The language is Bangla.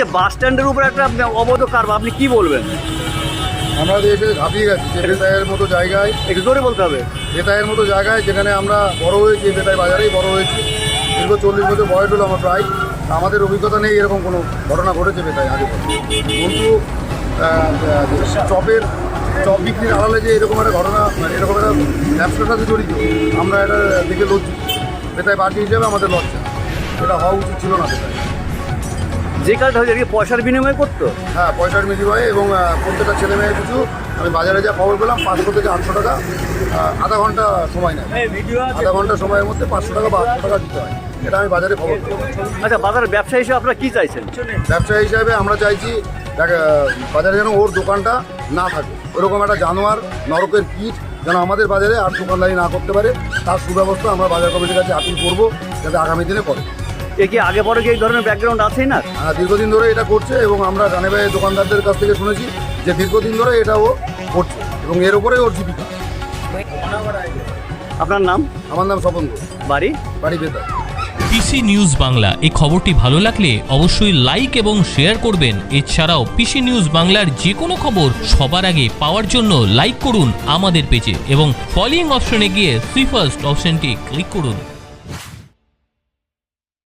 যে বাস স্ট্যান্ডের উপর একটা অবৈধ কারবার আপনি কি বলবেন? আমরা এসে ঝাঁপিয়ে গেছি যে বেতায়ের মতো জায়গায় একটু জোরে বলতে হবে। বেতায়ের মতো জায়গায় যেখানে আমরা বড় হয়েছি বেতাই বাজারেই বড় হয়েছি। দীর্ঘ চল্লিশ বছর বয়স হলো আমার প্রায়। আমাদের অভিজ্ঞতা নেই এরকম কোনো ঘটনা ঘটেছে বেতায় আগে। কিন্তু চপের চপ বিক্রির আড়ালে যে এরকম একটা ঘটনা মানে এরকম একটা ব্যবসার সাথে জড়িত আমরা এটা দেখে লজ্জিত। বেতায় পার্টি হিসেবে আমাদের লজ্জা। এটা হওয়া উচিত ছিল না বেতায় যে কাজটা হয়েছে পয়সার বিনিময়ে করতো? হ্যাঁ পয়সার হয় এবং প্রত্যেকটা ছেলে মেয়ে কিছু আমি বাজারে যা খবর পেলাম পাঁচশো থেকে আটশো টাকা আধা ঘণ্টা সময় নেয়। আধা ঘণ্টা সময়ের মধ্যে পাঁচশো টাকা বা আটশো টাকা দিতে হয়। এটা আমি বাজারে খবর আচ্ছা বাজারে ব্যবসা হিসেবে আপনারা কি চাইছেন? ব্যবসা হিসাবে আমরা চাইছি দেখ বাজারে যেন ওর দোকানটা না থাকে। ওরকম একটা জানোয়ার নরকের কীট যেন আমাদের বাজারে আর দোকানদারি না করতে পারে তার সুব্যবস্থা আমরা বাজার কমিটির কাছে আপিল করব যাতে আগামী দিনে করে। এ কি আগে পরে কি এই ধরনের ব্যাকগ্রাউন্ড আছেই না? আহ, দীর্ঘদিন ধরে এটা করছে এবং আমরা জানেভাই দোকানদারদের কাছ থেকে শুনেছি যে দীর্ঘদিন ধরে এটা ও করছে এবং এর উপরেই ওর জীবিকা। আপনার নাম? আমার নাম স্বপন ঘোষ, বাড়ি? বাড়ি বেতার। PC news Bangla. এই খবরটি ভালো লাগলে অবশ্যই লাইক এবং শেয়ার করবেন। এছাড়াও পিসি নিউজ বাংলার যে কোনো খবর সবার আগে পাওয়ার জন্য লাইক করুন আমাদের পেজে এবং ফলোইং অপশনে গিয়ে সুইফার্স্ট অপশনটি ক্লিক করুন।